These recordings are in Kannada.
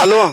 ಅಲ್ವಾ?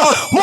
어,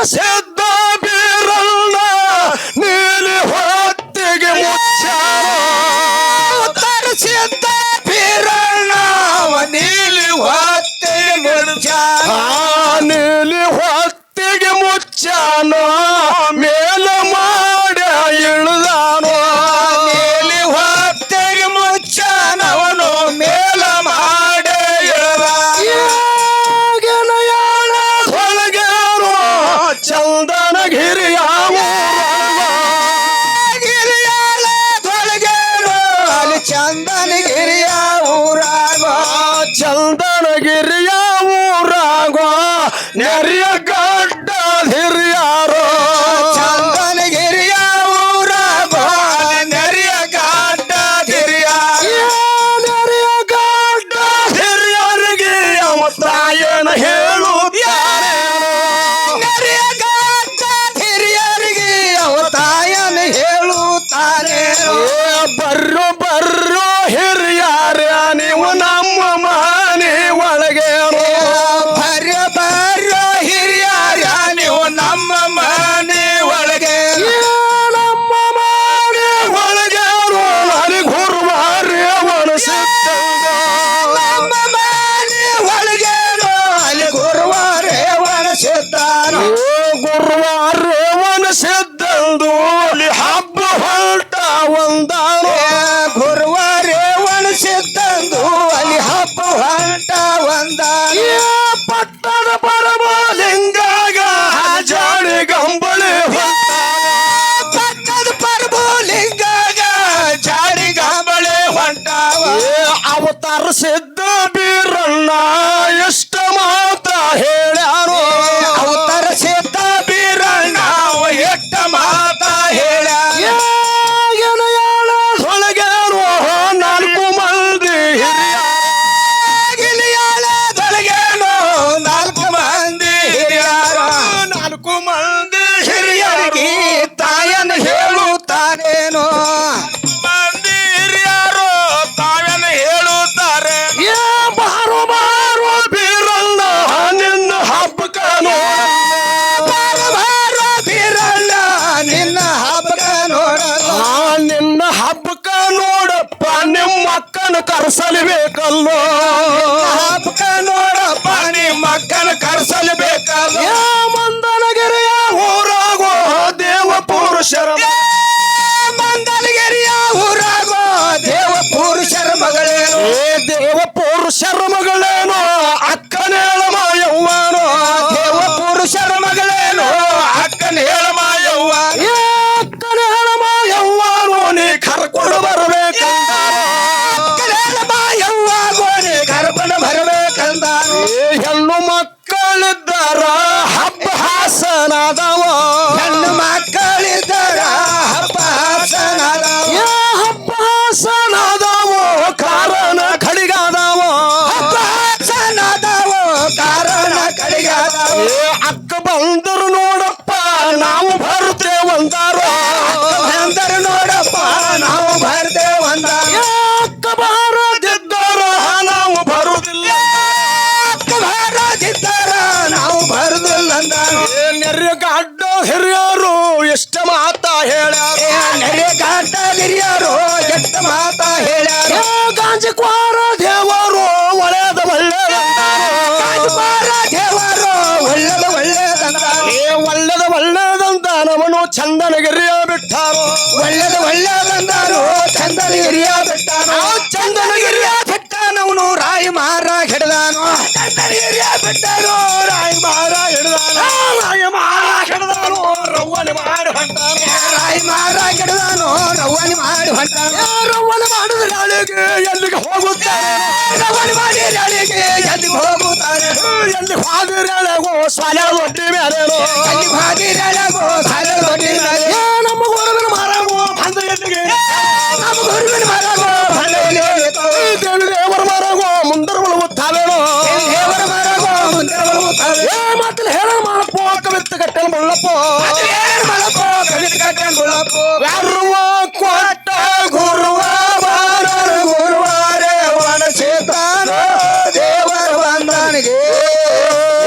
prazer said ಅಕ್ಕನ ಕರ್ಸಲು ಬೇಕಾದ ಊರಾಗೋ ದೇವ ಪುರುಷರ ಮಕ್ಕಳಿದ್ದಾರ ಹಬ್ಬ ಹಾಸನದವ ಬಿಟ್ಟಾರು ಒಳ್ಳೆ ಬಂದಾನು ಚಂದನ ಹಿರಿಯ ಬಿಟ್ಟಾನು. ಚಂದನ ಹಿರಿಯ ಬಿಟ್ಟಾನವನು ರಾಯ ಮಾರ ಹಿಡ್ದಾನು. ಚಂದನ ಹಿರಿಯ ಬಿಟ್ಟಾನು ರಾಯ ಮಾರ ಹಿಡ್ದಾನು. ರಾಯ ಮಾರ ಹಿಡ್ದಾನು ರವ್ವನ ಮಾಡಿ ಹೊಂಟಾನು. ರಾಯ ಮಾರ ಹಿಡ್ದಾನು ರವ್ವನ ಮಾಡಿ ಹೊಂಟಾನು. ರವ್ವನ ಮಾಡಿದ ರಾಳಿಗೆ ಎಲ್ಲಿಗೆ ಹೋಗುತ್ತಾರೆ? ರವ್ವನ ಮಾಡಿ ರಾಳಿಗೆ ಎಲ್ಲಿಗೆ ಹೋಗುತ್ತಾನೆ ಎಲ್ಲಿ ಹೋದಿರೇಳಗೋ ಸಾಲ ಒಡ್ಡಿ ಮೇಲೆ ಹಾದಿರಳಗೋ